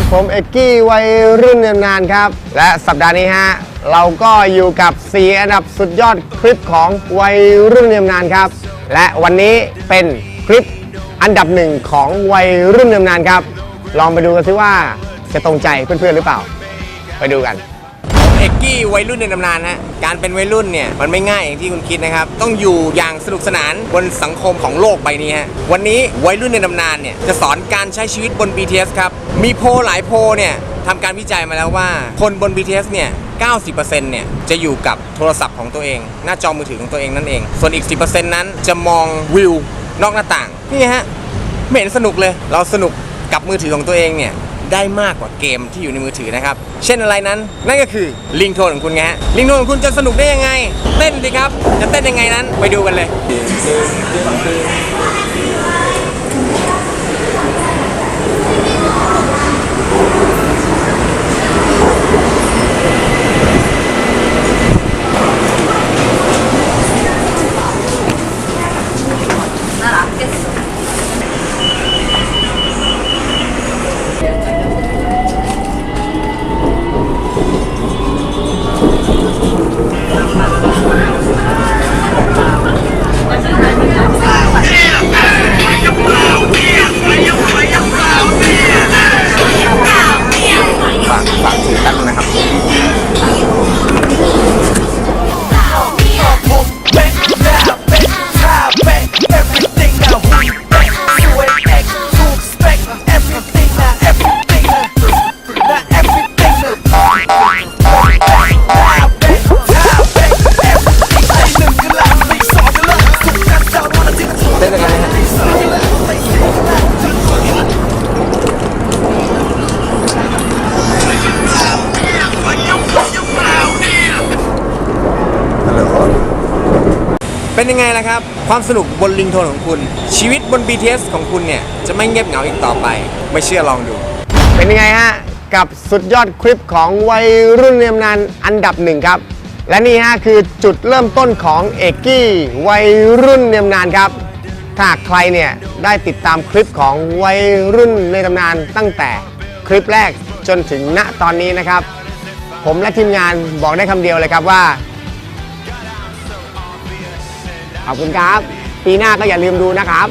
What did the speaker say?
ับผมเอกกี้วัยรุ่นเนินนานครับ และสัปดาห์นี้ฮะ เราก็อยู่กับ4อันดับสุดยอดคลิปของวัยรุ่นเนินนานครับ และวันนี้เป็นคลิปอันดับหนึ่งของวัยรุ่นเนินนานครับ ลองไปดูกันซิว่าจะตรงใจเพื่อนๆหรือเปล่า ไปดูกัน เอกกี้วัยรุ่นในตำนานฮะการเป็นวัยรุ่นเนี่ยมันไม่ง่ายอย่างที่คุณคิดนะครับ ต้องอยู่อย่างสนุกสนานบนสังคมของโลกใบนี้ฮะวันนี้วัยรุ่นในตำนานเนี่ยจะสอนการใช้ชีวิตบน BTS ครับมีโพลหลายโพลเนี่ยทำการวิจัยมาแล้วว่า คนบน BTS เนี่ย 90%เนี่ยจะอยู่กับโทรศัพท์ของตัวเอง หน้าจอมือถือของตัวเองนั่นเอง ส่วนอีก 10%นั้นจะมองวิวนอกหน้าต่าง นี่ฮะไม่เห็นสนุกเลย เราสนุกกับมือถือของตัวเองเนี่ย ได้มากกว่าเกมที่อยู่ในมือถือนะครับ เช่นอะไรนั้น นั่นก็คือลิงโทนของคุณไงฮะลิงโทนของคุณจะสนุกได้ยังไง เต้นสิครับ จะเต้นยังไงนั้น ไปดูกันเลย เป็นยังไงล่ะครับ ความสนุกบนลิงโทนของคุณ ชีวิตบน BTS ของคุณเนี่ย จะไม่เงียบเหงาอีกต่อไป ไม่เชื่อลองดู เป็นยังไงฮะ กับสุดยอดคลิปของวัยรุ่นเนียมนานอันดับหนึ่งครับ และนี่ฮะคือจุดเริ่มต้นของเอกกี้วัยรุ่นเนียมนานครับ ถ้าใครเนี่ยได้ติดตามคลิปของวัยรุ่นในตำนานตั้งแต่คลิปแรกจนถึงณตอนนี้นะครับ ผมและทีมงานบอกได้คำเดียวเลยครับว่า ขอบคุณครับ ปีหน้าก็อย่าลืมดูนะครับ